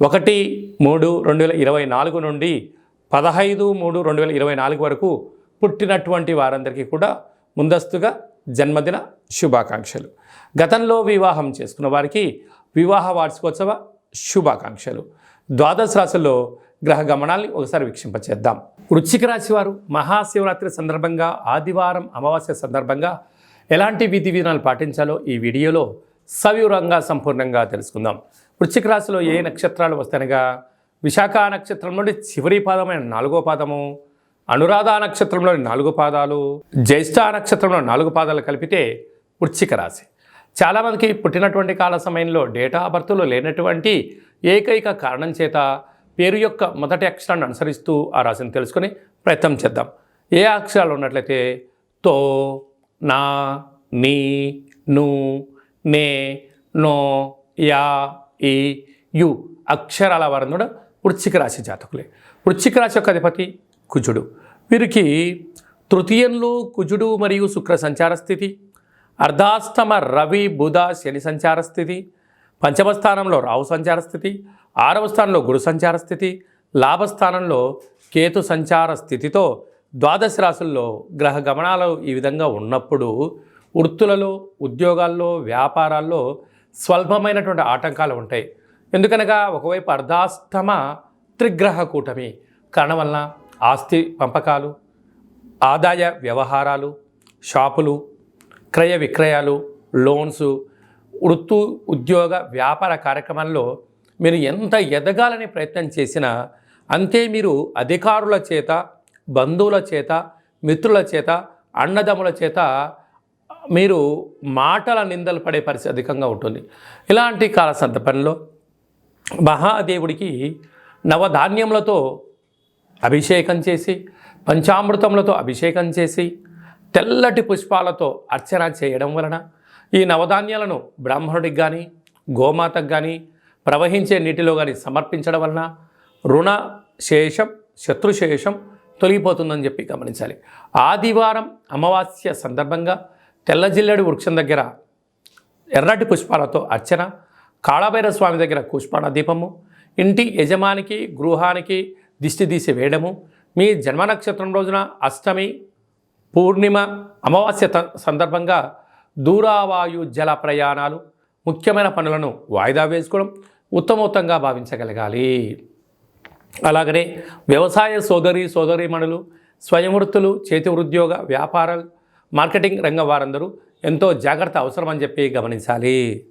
ఒకటి మూడు రెండు వేల ఇరవై నాలుగు నుండి పదహైదు మూడు రెండు వేల ఇరవై నాలుగు వరకు పుట్టినటువంటి వారందరికీ కూడా ముందస్తుగా జన్మదిన శుభాకాంక్షలు. గతంలో వివాహం చేసుకున్న వారికి వివాహ వార్షికోత్సవ శుభాకాంక్షలు. ద్వాదశ రాశుల్లో గ్రహ గమనాల్ని ఒకసారి వీక్షింపచేద్దాం. వృశ్చిక రాశి వారు మహాశివరాత్రి సందర్భంగా ఆదివారం అమావాస్య సందర్భంగా ఎలాంటి విధి విధానాలు పాటించాలో ఈ వీడియోలో సవివరంగా సంపూర్ణంగా తెలుసుకుందాం. వృశ్చిక రాశిలో ఏ నక్షత్రాలు వస్తాయనగా? విశాఖ నక్షత్రం నుండి చివరి పాదమైన నాలుగో పాదము అనురాధ నక్షత్రంలోని నాలుగు పాదాలు జ్యేష్ఠ నక్షత్రంలో నాలుగు పాదాలు కలిపితే వృశ్చిక రాశి. చాలామందికి పుట్టినటువంటి కాల సమయంలో డేటా ఆఫ్ బర్త్లో లేనటువంటి ఏకైక కారణం చేత పేరు యొక్క మొదటి అక్షరాన్ని అనుసరిస్తూ ఆ రాశిని తెలుసుకొని ప్రయత్నం చేద్దాం. ఏ అక్షరాలు ఉన్నట్లయితే తో నా నీ ను నే నో యా ఈ యు అక్షరాల వారం కూడా వృశ్చిక రాశి జాతకులే. వృశ్చిక రాశి యొక్క అధిపతి కుజుడు. వీరికి తృతీయంలో కుజుడు మరియు శుక్ర సంచార స్థితి అర్ధాష్టమ రవి బుధ శని సంచార స్థితి పంచమ స్థానంలో రాహు సంచార స్థితి ఆరవ స్థానంలో గురు సంచార స్థితి లాభస్థానంలో కేతు సంచార స్థితితో ద్వాదశ రాశుల్లో గ్రహ గమనాలు ఈ విధంగా ఉన్నప్పుడు వృత్తులలో ఉద్యోగాల్లో వ్యాపారాల్లో స్వల్పమైనటువంటి ఆటంకాలు ఉంటాయి. ఎందుకనగా ఒకవైపు అర్ధాస్తమ త్రిగ్రహ కూటమి కారణం వలన ఆస్తి పంపకాలు ఆదాయ వ్యవహారాలు షాపులు క్రయ విక్రయాలు లోన్స్ వృత్తు ఉద్యోగ వ్యాపార కార్యక్రమాల్లో మీరు ఎంత ఎదగాలని ప్రయత్నం చేసినా అంతే మీరు అధికారుల చేత బంధువుల చేత మిత్రుల చేత అన్నదమ్ముల చేత మీరు మాటల నిందలు పడే పరిస్థితి అధికంగా ఉంటుంది. ఇలాంటి కాల సందర్భంలో మహాదేవుడికి నవధాన్యములతో అభిషేకం చేసి పంచామృతములతో అభిషేకం చేసి తెల్లటి పుష్పాలతో అర్చన చేయడం వలన ఈ నవధాన్యాలను బ్రాహ్మణుడికి కానీ గోమాతకు కానీ ప్రవహించే నీటిలో కానీ సమర్పించడం వలన రుణ శేషం శత్రుశేషం తొలగిపోతుందని చెప్పి గమనించాలి. ఆదివారం అమావాస్య సందర్భంగా తెల్ల జిల్లెడు వృక్షం దగ్గర ఎర్రటి పుష్పాలతో అర్చన కాళభైర స్వామి దగ్గర పుష్పాణ దీపము ఇంటి యజమానికి గృహానికి దిష్టి తీసి వేయడము మీ జన్మ నక్షత్రం రోజున అష్టమి పూర్ణిమ అమావాస్య సందర్భంగా దూరావాయు జల ప్రయాణాలు ముఖ్యమైన పనులను వాయిదా వేసుకోవడం ఉత్తమోత్తంగా భావించగలగాలి. అలాగనే వ్యవసాయ సోదరి సోదరీమణులు స్వయం వృత్తులు చేతి ఉద్యోగ వ్యాపారాలు మార్కెటింగ్ రంగం వారందరూ ఎంతో జాగ్రత్త అవసరమని చెప్పి గమనించాలి.